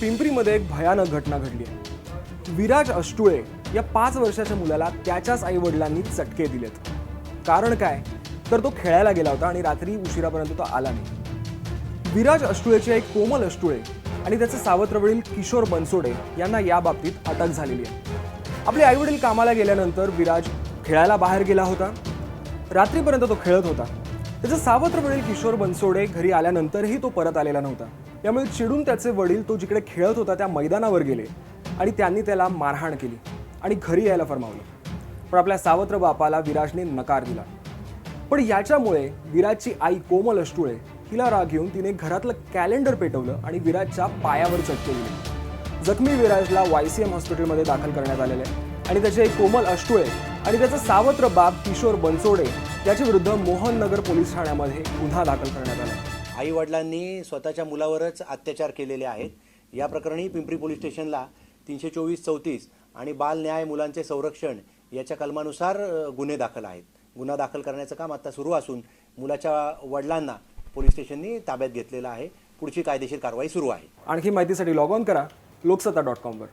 पिंपरीमध्ये एक भयानक घटना घडली आहे. विराज अष्टुळे या पाच वर्षाच्या मुलाला त्याच्याच आई वडिलांनी चटके दिलेत. कारण काय? तर तो खेळायला गेला होता आणि रात्री उशिरापर्यंत तो आला नाही. विराज अष्टुळेचे एक कोमल अष्टुळे आणि त्याचे सावत्रवडील किशोर बनसोडे यांना या बाबतीत अटक झालेली आहे. आपले आईवडील कामाला गेल्यानंतर विराज खेळायला बाहेर गेला होता. रात्रीपर्यंत तो खेळत होता. त्याचे सावत्र वडील किशोर बनसोडे घरी आल्यानंतरही तो परत आलेला नव्हता. त्यामुळे चिडून त्याचे वडील तो जिकडे खेळत होता त्या मैदानावर गेले आणि त्यांनी त्याला मारहाण केली आणि घरी यायला फरमावलं. पण आपल्या सावत्र बापाला विराजने नकार दिला. पण याच्यामुळे विराजची आई कोमल अष्टुळे हिला राग घेऊन तिने घरातलं कॅलेंडर पेटवलं आणि विराजच्या पायावर चटके दिले. जखमी विराजला वाय सी एम हॉस्पिटलमध्ये दाखल करण्यात आलेलं आहे आणि त्याचे कोमल अष्टुळे आणि त्याचा सावत्र बाप किशोर बनसोडे याच्या विरुद्ध मोहननगर पोलीस ठाण्यामध्ये गुन्हा दाखल करण्यात आला आईवडिलांनी स्वतःच्या मुलावरच अत्याचार केलेले आहेत. या प्रकरणी पिंपरी पोलीस स्टेशनला तीनशे चोवीस चौतीस आणि बाल न्याय मुलांचे संरक्षण याच्या कलमानुसार गुन्हे दाखल आहेत. गुन्हा दाखल करण्याचं काम आता सुरू असून मुलाच्या वडिलांना पोलीस स्टेशननी ताब्यात घेतलेलं आहे. पुढची कायदेशीर कारवाई सुरू आहे. आणखी माहितीसाठी लॉग ऑन करा. लोकसत्ता डॉट कॉमवर